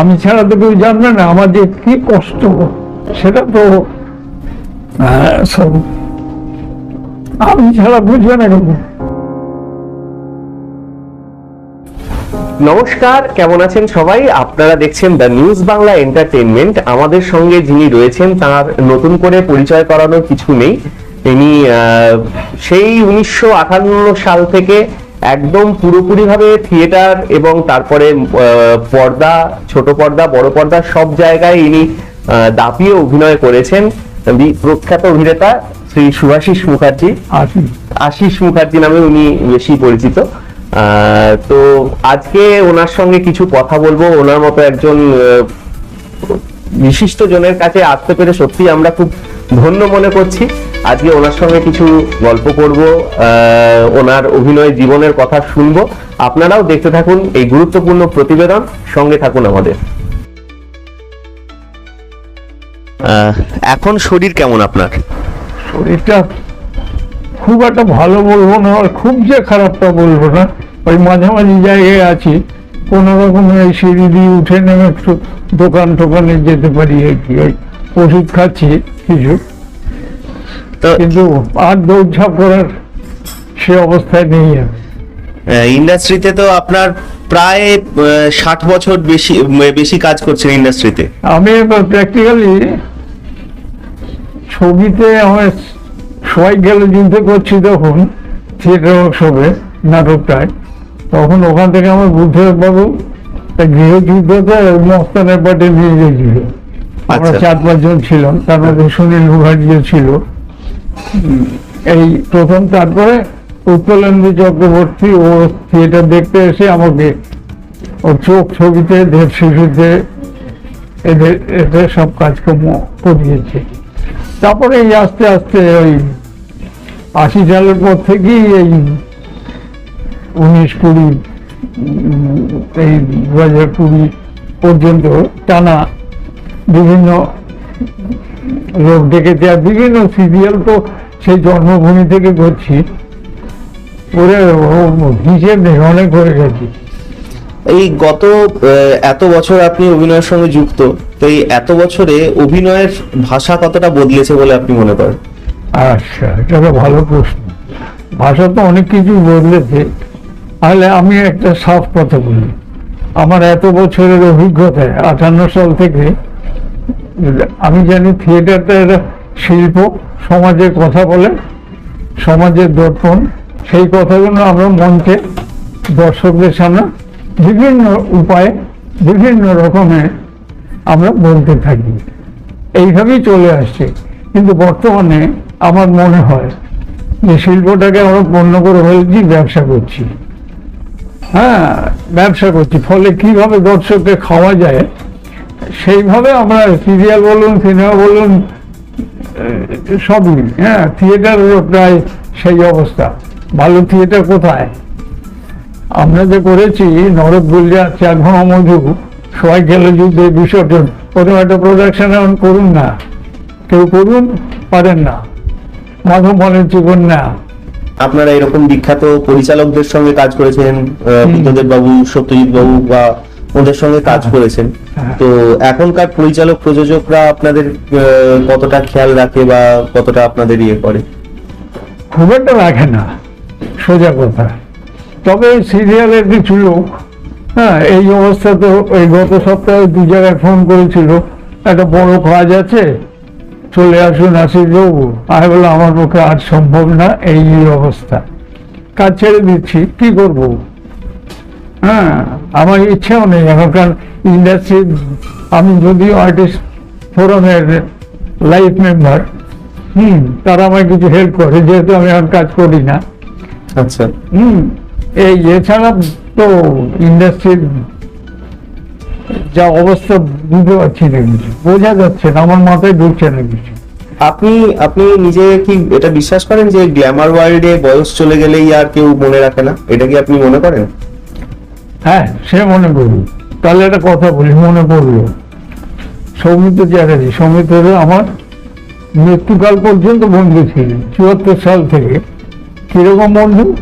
আমি ছাড়া তো কেউ জানবে না আমার যে কি কষ্ট। সেটা তো আহ, আমি ছাড়া বুঝবে না কেউ। নমস্কার কেমন আছেন সবাই? আপনারা দেখছেন দ্য নিউজ বাংলা এন্টারটেনমেন্ট আমাদের সঙ্গে যিনি রয়েছেন তার নতুন করে পরিচয় করানোর কিছু নেই। তিনি সেই উনিশশো আটান্ন সাল থেকে একদম পুরোপুরিভাবে থিয়েটার এবং তারপরে পর্দা ছোট পর্দা বড় পর্দা সব জায়গায় ইনি দাপিয়ে অভিনয় করেছেন। প্রখ্যাত অভিনেতা শ্রী সুভাষিস মুখার্জি। আশিস মুখার্জি নামে উনি বেশি পরিচিত। তো আজকে ওনার সঙ্গে কিছু কথা বলব। ওনার মতো একজন বিশিষ্ট জনের কাছে আসতে পেরে সত্যি আমরা খুব ধন্য মনে করছি। আজকে ওনার সঙ্গে কিছু গল্প করব আহ, ওনার অভিনয় জীবনের কথা শুনব। আপনারাও দেখতে থাকুন এই গুরুত্বপূর্ণ প্রতিবেদন সঙ্গে থাকুন আমাদের। এখন শরীর কেমন আপনার? শরীরটা খুব একটা ভালো বলব না আর খুব যে খারাপটা বলব না। ওই মাঝামাঝি জায়গায় আছি কোনো রকম এই সিঁড়ি দিয়ে উঠে নেমে একটু দোকান টোকানে যেতে পারি আর কি ওই ওষুধ খাচ্ছি কিছু। তো কিন্তু আর দৌড়ঝাঁপ করার সে অবস্থায় নেই আমি ইন্ডাস্ট্রিতে তো আপনার প্রায় ষাট বছর বেশি বেশি কাজ করছেন ইন্ডাস্ট্রিতে। আমি প্র্যাকটিক্যালি ছবিতে আমার সবাই গেলে যুদ্ধ করছি তখন থিয়েটার ওয়ার্কশপে নাটকটায়। তখন ওখান থেকে আমার বুদ্ধদেব বাবু গৃহযুদ্ধতে মস্তানের পাটে নিয়ে গেছিল আমরা আচ্ছা। চার পাঁচজন ছিলাম তার মধ্যে সুনীল মুখার্জিও ছিল। এই প্রথম তারপরে উৎপলেন্দু চক্রবর্তী ও থিয়েটার দেখতে এসে আমাকে ওর চোখ ছবিতে দেব শিশুতে, এদের এদের সব কাজকর্ম করিয়েছে। তারপরে এই আস্তে আস্তে ওই আশি সালের পর থেকেই এই উনিশ কুড়ি এই দু হাজার কুড়ি পর্যন্ত টানা বিভিন্ন লোক ডেকেছে আর বিভিন্ন সিরিয়াল তো সেই জন্মভূমি থেকে করছি। ও হিসেব নেই অনেক হয়ে গেছে। এই গত এত বছর আপনি অভিনয়ের সঙ্গে যুক্ত তো এই এত বছরে অভিনয়ের ভাষা কতটা বদলেছে বলে আপনি মনে করেন? আচ্ছা এটা তো ভালো প্রশ্ন। ভাষা তো অনেক কিছু বদলেছে। তাহলে আমি একটা সাফ কথা বলি। আমার এত বছরের অভিজ্ঞতায় আটান্ন সাল থেকে আমি জানি থিয়েটারটা একটা শিল্প সমাজের কথা বলে সমাজের দর্পণ। সেই কথাগুলো আমরা মঞ্চে দর্শকদের সামনে বিভিন্ন উপায়ে, বিভিন্ন রকমে আমরা বলতে থাকি। এইভাবেই চলে আসছে। কিন্তু বর্তমানে আমার মনে হয় যে শিল্পটাকে আমরা পণ্য করে ফেলছি, ব্যবসা করছি। হ্যাঁ ব্যবসা করছি। ফলে কীভাবে দর্শককে খাওয়া যায় সেইভাবে আমরা সিরিয়াল বলুন সিনেমা বলুন সবই হ্যাঁ থিয়েটারেরও প্রায় সেই অবস্থা। ভালো থিয়েটার কোথায়? আমরা যে করেছি নরক গুলিয়া চার ঘন মধু সবাই গেলে যুদ্ধে বিসর্জন। প্রথম একটা প্রোডাকশন এখন করুন না। কেউ করুন পারেন না। মাধব মনের জীবন না। আপনারা এরকম বিখ্যাত পরিচালকদের সঙ্গে কাজ করেছেন বাবু সত্যজিৎ বাবু বা ওদের সঙ্গে কাজ করেছেন। হ্যাঁ। তো এখনকার পরিচালক প্রযোজকরা আপনাদের কতটা খেয়াল রাখে বা কতটা আপনাদের ইয়ে করে? খুব একটা রাখে না সোজা কথা। তবে সিরিয়ালের কিছু লোক হ্যাঁ এই অবস্থা তো এই গত সপ্তাহে দু জায়গায় ফোন করেছিল একটা বড় কাজ আছে চলে আসুন আসিফ বাবু। আমি বললাম আমার পক্ষে আর সম্ভব না এই অবস্থা। কাজ ছেড়ে দিচ্ছি কি করব? হ্যাঁ আমার ইচ্ছেও নেই এখনকার ইন্ডাস্ট্রি আমি যদিও আর্টিস্ট ফোরামের লাইফ মেম্বার হুম তারা আমায় কিছু হেল্প করে যেহেতু আমি এখন কাজ করি না। আচ্ছা। হুম এই এছাড়া তো ইন্ডাস্ট্রির যা অবস্থা বুঝতে পারছি না কিছু বোঝা যাচ্ছে না আমার মাথায় ঢুকছে না কিছু। আপনি আপনি নিজে কি এটা বিশ্বাস করেন যে গ্ল্যামার ওয়ার্ল্ডে বয়স চলে গেলেই আর কেউ মনে রাখে না? এটা কি আপনি মনে করেন? হ্যাঁ সে মনে করি তাহলে একটা কথা বলি মনে পড়ল। সৌমিত্র চ্যাটার্জি সৌমিত্র আমার মৃত্যুকাল পর্যন্ত বন্ধু ছিলেন চুয়াত্তর সাল থেকে। কীরকম বন্ধু?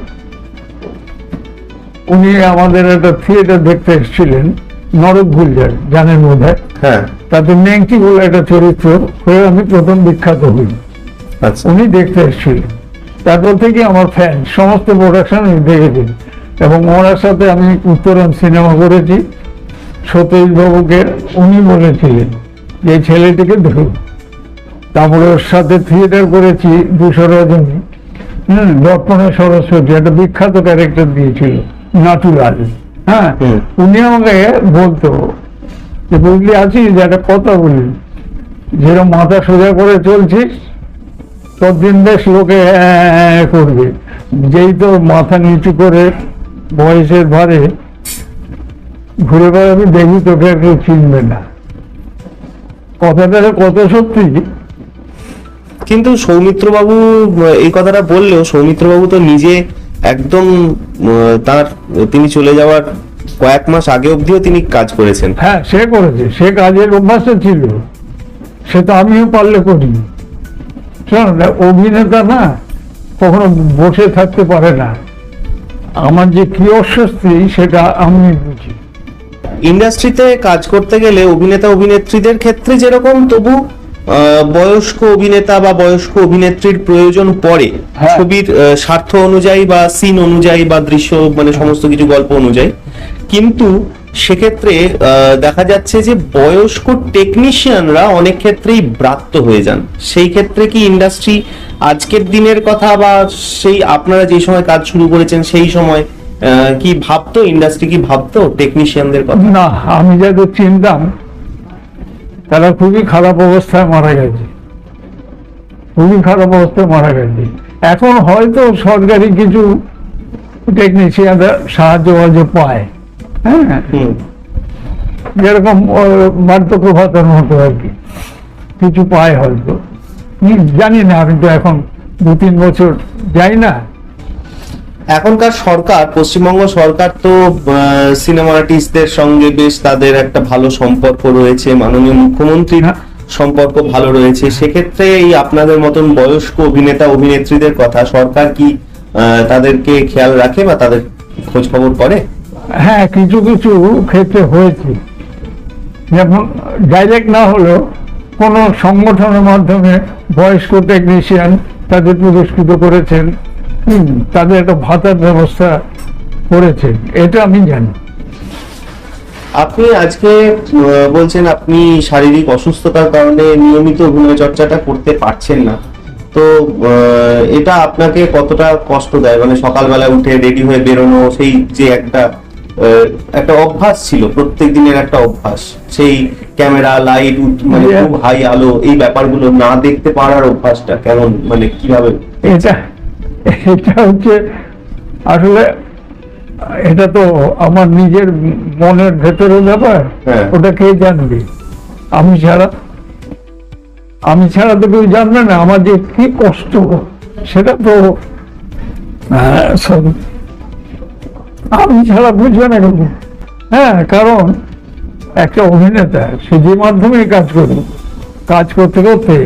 উনি আমাদের একটা থিয়েটার দেখতে এসেছিলেন নরক গুলজার জানেন বোধ হয়। তাতে নেংটি বলে একটা চরিত্র হয়ে আমি প্রথম বিখ্যাত হই। আচ্ছা। উনি দেখতে এসেছিলেন। তারপর থেকে আমার ফ্যান সমস্ত প্রোডাকশন আমি দেখেছি এবং ওনার সাথে আমি উত্তরণ সিনেমা করেছি। সতীশ বাবুকে উনি বলেছিলেন যে ছেলেটিকে দেখুন। তারপরে ওর সাথে থিয়েটার করেছি দুশো রজনী। হম দর্পণে সরস্বতী একটা বিখ্যাত ক্যারেক্টার দিয়েছিল নাটুলাল হ্যাঁ উনি আমাকে বলতো যে বুঝলি আছিস? যে একটা কথা বলি। যেরকম মাথা সোজা করে চলছিস তোর দিন বেশ লোকে করবে। যেই তো মাথা নিচু করে বয়সের ভারে ঘুরে বেড়াবি দেখবি তোকে আর কেউ চিনবে না। কথাটা কত সত্যি? কিন্তু সৌমিত্র বাবু এই কথাটা বললেও সৌমিত্র বাবু তো নিজে একদম তার তিনি চলে যাওয়ার কয়েক মাস আগে অবধিও তিনি কাজ করেছেন। হ্যাঁ সে করেছে সে কাজের অভ্যাসে ছিল। সে তো আমিও পারলে করি। শোন অভিনেতা না কখনো বসে থাকতে পারে না। আমার যে কি অস্বস্তি সেটা আমি বুঝি। ইন্ডাস্ট্রিতে কাজ করতে গেলে অভিনেতা অভিনেত্রীদের ক্ষেত্রে যেরকম তবু আহ, বয়স্ক অভিনেতা বা বয়স্ক অভিনেত্রীর প্রয়োজন পড়ে। হ্যাঁ। ছবির স্বার্থ অনুযায়ী বা সিন অনুযায়ী বা দৃশ্য মানে সমস্ত কিছু গল্প অনুযায়ী। কিন্তু সেক্ষেত্রে দেখা যাচ্ছে যে বয়স্ক টেকনিশিয়ানরা অনেক ক্ষেত্রেই ব্রাত্য হয়ে যান। সেই ক্ষেত্রে কি ইন্ডাস্ট্রি আজকের দিনের কথা বা সেই আপনারা যে সময় কাজ শুরু করেছেন সেই সময় কি ভাবতো? ইন্ডাস্ট্রি কি ভাবতো টেকনিশিয়ানদের কথা? না, আমি যাদের চিনতাম, তারা খুবই খারাপ অবস্থায় মারা গেছে। খুবই খারাপ অবস্থায় মারা গেছে। এখন হয়তো সরকারি কিছু টেকনিশিয়ানরা সাহায্য পায়। হ্যাঁ। যেরকম বার্ধক্য ভাতার মতো আর কি। কিছু পায় হয়তো। জানি না আমি তো এখন দু তিন বছর যাই না। এখনকার সরকার পশ্চিমবঙ্গ সরকার তো সিনেমা আর্টিস্টদের সঙ্গে বেশ তাদের একটা ভালো সম্পর্ক রয়েছে মাননীয় মুখ্যমন্ত্রীর। সম্পর্ক ভালো রয়েছে। সেক্ষেত্রে এই আপনাদের মতন বয়স্ক অভিনেতা অভিনেত্রীদের কথা সরকার কি তাদেরকে খেয়াল রাখে বা তাদের খোঁজ খবর করে? হ্যাঁ কিছু কিছু ক্ষেত্রে হয়েছে। যেমন ডাইরেক্ট না হলেও কোনো সংগঠনের মাধ্যমে বয়স্ক টেকনিশিয়ান তাদের পুরস্কৃত করেছেন তাদের একটা ভাতার ব্যবস্থা করেছেন এটা আমি জানি। আপনি আজকে বলছেন আপনি শারীরিক অসুস্থতার কারণে নিয়মিত অভিনয় চর্চাটা করতে পারছেন না। তো এটা আপনাকে কতটা কষ্ট দেয়? মানে সকালবেলা উঠে রেডি হয়ে বেরোনো, সেই যে একটা একটা অভ্যাস ছিল প্রত্যেক দিনের একটা অভ্যাস। সেই ক্যামেরা লাইট মানে খুব হাই আলো এই ব্যাপারগুলো না দেখতে পারার অভ্যাসটা কেমন মানে কীভাবে? এটা এটা হচ্ছে আসলে এটা তো আমার নিজের মনের ভেতরের ব্যাপার হ্যাঁ। ওটা কে জানবে? আমি ছাড়া আমি ছাড়া তো কেউ জানবে না আমার যে কি কষ্ট সেটা তো আমি ছাড়া বুঝবে না কেউ হ্যাঁ কারণ একটা অভিনেতা, সে যে মাধ্যমে কাজ করুক, কাজ করতে করতে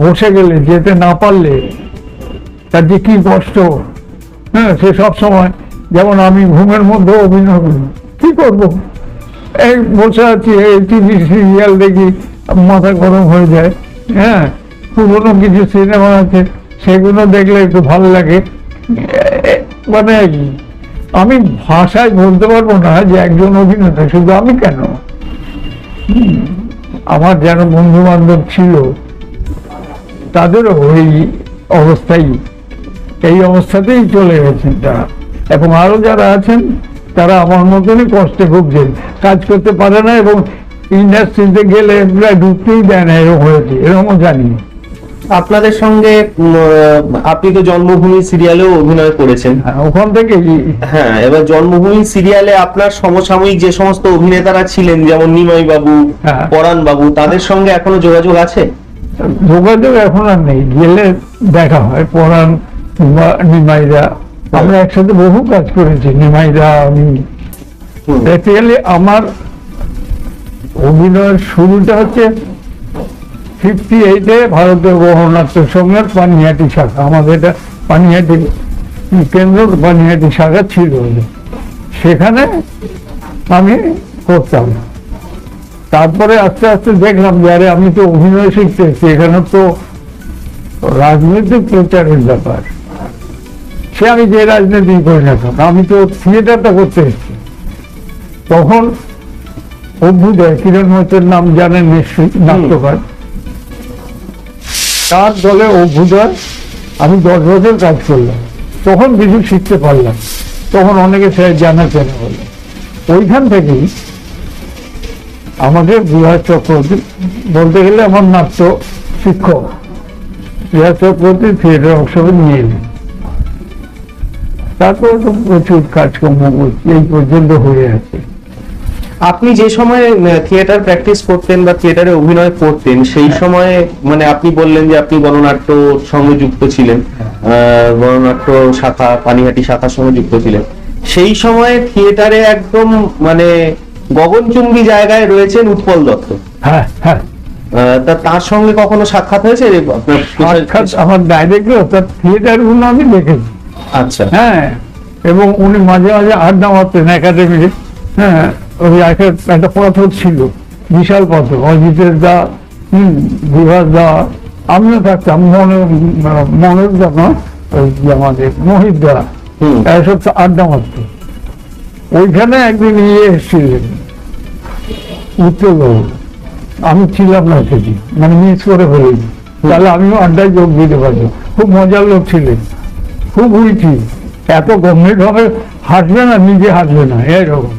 বসে গেলে, যেতে না পারলে তার যে কি কষ্ট হ্যাঁ সে সব সময় যেমন আমি ঘুমের মধ্যে অভিনয় করি, কি করব? এই বসে আছি, এই টিভি সিরিয়াল দেখি, মাথা গরম হয়ে যায় হ্যাঁ পুরোনো কিছু সিনেমা আছে, সেগুলো দেখলে একটু ভালো লাগে। মানে আমি ভাষায় বলতে পারব না যে একজন অভিনেতা, শুধু আমি কেন? আমার যারা বন্ধু বান্ধব ছিল, তাদেরও ওই অবস্থায় এই অবস্থাতেই চলে গেছেন তারা। এবং আরও যারা আছেন, তারা আমার মতনই কষ্টে ভুগছেন। কাজ করতে পারে না এবং ইন্ডাস্ট্রিতে গেলে প্রায় ঢুকতেই দেয় না, এরকম হয়েছে, এরকমও জানি। আপনাদের সঙ্গে আপনি তো জন্মভূমি সিরিয়ালেও অভিনয় করেছেন। হ্যাঁ, ওখান থেকে হ্যাঁ এবার জন্মভূমি সিরিয়ালে আপনার সমসাময়িক যে সমস্ত অভিনেতারা ছিলেন যেমন নিমাই বাবু হ্যাঁ। পরাণ বাবু তাদের সঙ্গে এখনও যোগাযোগ আছে? যোগাযোগ এখন আর নেই। গেলে দেখা হয় পড়ান কিংবা নিমাইরা। আমরা একসাথে বহু কাজ করেছি নিমাইরা আমি। আমার অভিনয়ের শুরুটা হচ্ছে ফিফটি এইটে ভারতের গহনাট্য সঙ্গের পানিহাটি শাখা, আমাদের এটা পানিহাটি, কেন্দ্র পানিহাটি শাখা ছিল সেখানে আমি করতাম। তারপরে আস্তে আস্তে দেখলাম যে, আরে আমি তো অভিনয় শিখতে এসেছি, এখানে তো রাজনৈতিক প্রচারের ব্যাপার। সে আমি যে রাজনীতি করি না আমি তো থিয়েটারটা করতে এসেছি। তখন অভ্যুদয়, কিরণ মৈত্রের নাম জানেন নিশ্চয়ই, নাট্যকার। তার দলে অভ্যুদয় আমি দশ বছর কাজ করলাম। তখন কিছু শিখতে পারলাম। তখন অনেকে সে জানা চেনা হলো। ওইখান থেকেই আমাকে বিহার চক্রবর্তী বলতে গেলে আমার নাট্য শিক্ষক বিহার চক্রবর্তী থিয়েটার উৎসবে নিয়ে এলেন। তারপরে তো প্রচুর কাজকর্ম করছি, এই পর্যন্ত হয়ে আছে। আপনি যে সময় থিয়েটার প্র্যাকটিস করতেন বা থিয়েটারে অভিনয় করতেন সেই সময়ে মানে আপনি বললেন যে আপনি গণনাট্য সঙ্গে যুক্ত ছিলেন আহ, গণনাট্য শাখা পানিহাটি শাখার সঙ্গে যুক্ত ছিলেন। সেই সময়ে থিয়েটারে একদম মানে গগনচুম্বী জায়গায় রয়েছেন উৎপল দত্ত। হ্যাঁ হ্যাঁ। তা তার সঙ্গে কখনো সাক্ষাৎ হয়েছে? সাক্ষাৎ আমার ডাইরেক্টলি তার থিয়েটারগুলো আমি দেখেছি। আচ্ছা। হ্যাঁ এবং উনি মাঝে মাঝে আড্ডা মারতেন একাডেমিতে হ্যাঁ। ওই একটা একটা পাথর ছিল বিশাল পাথর অজিতের দা হম দা আমিও থাকতাম মনে মনের ওই আমাদের মোহিত দা এসব আড্ডা মারত। ওইখানে একদিন ইয়ে এসেছিলেন উত্তরবাবু। আমি ছিলাম না সেদিন মানে মিস করে ফেলেছি। তাহলে আমিও আড্ডায় যোগ দিতে পারব খুব মজার লোক ছিলেন খুব উইচি এত গম্ভীর ভাবে হাসবে না নিজে হাসবে না এরকম।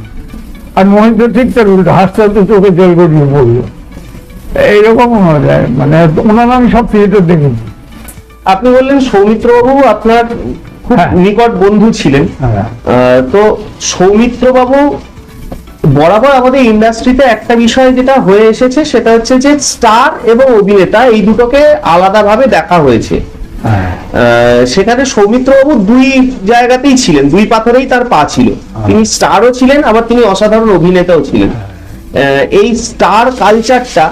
আর মহেন্দ্র ঠিক তার উল্টো হাসতে হাসতে চোখে জল গড়িয়ে পড়ল এইরকম যায় মানে ওনার আমি সব থিয়েটার দেখেছি আপনি বললেন সৌমিত্র বাবু আপনার খুব হ্যাঁ। নিকট বন্ধু ছিলেন। হ্যাঁ। তো সৌমিত্র বাবু বরাবর আমাদের ইন্ডাস্ট্রিতে একটা বিষয় যেটা হয়ে এসেছে সেটা হচ্ছে যে স্টার এবং অভিনেতা এই দুটোকে আলাদাভাবে দেখা হয়েছে। হ্যাঁ। সেখানে সৌমিত্র বাবু দুই জায়গাতেই ছিলেন, দুই পাথরেই তার পা ছিল। তিনি স্টারও ছিলেন, আবার তিনি অসাধারণ অভিনেতাও ছিলেন। এই স্টার কালচারটা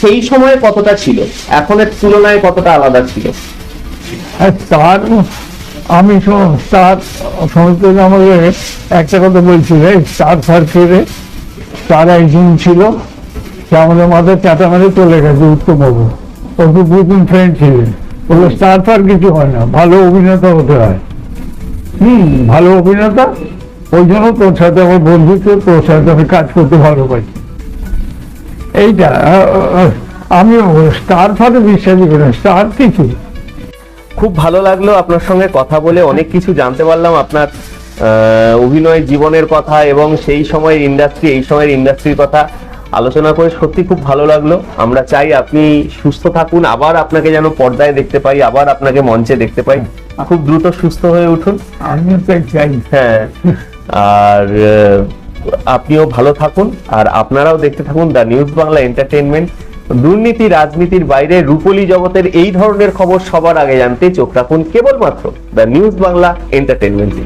সেই সময়ে কতটা ছিল? এখনের তুলনায় কতটা আলাদা ছিল? তার আমি তার সমস্ত আমাকে একটা কথা বলছিল, এই স্টার সার্কেলে তার একজন ছিল, সে আমাদের মাথায় চাটা মেরে চলে গেছে, উত্তমবাবু। ওর খুব দুদিন ফ্রেন্ড ছিলেন। বলল স্টার ফার কিছু হয় না ভালো অভিনেতা হতে হয়। হুম। ভালো অভিনেতা? ওই জন্য তোর সাথে আমার বন্ধুত্ব তোর সাথে আমি কাজ করতে ভালোবাসি। এইটা আহ, আহ, আমি স্টার ফারে বিশ্বাসই করি স্টার কিছু খুব ভালো লাগল আপনার সঙ্গে কথা বলে অনেক কিছু জানতে পারলাম আপনার অভিনয় জীবনের কথা এবং সেই সময়ের ইন্ডাস্ট্রি এই সময়ের ইন্ডাস্ট্রির কথা। আলোচনা করে সত্যি খুব ভালো লাগল। আমরা চাই আপনি সুস্থ থাকুন আবার আপনাকে যেন পর্দায় দেখতে পাই আবার আপনাকে মঞ্চে দেখতে পাই। খুব দ্রুত সুস্থ হয়ে উঠুন। আমিও তাই চাই। হ্যাঁ। আর আপনিও ভালো থাকুন আর আপনারাও দেখতে থাকুন দ্য নিউজ বাংলা এন্টারটেনমেন্ট দুর্নীতি রাজনীতির বাইরে রূপলী জগতের এই ধরনের খবর সবার আগে জানতে চোখ রাখুন কেবলমাত্র দ্য নিউজ বাংলা এন্টারটেনমেন্টে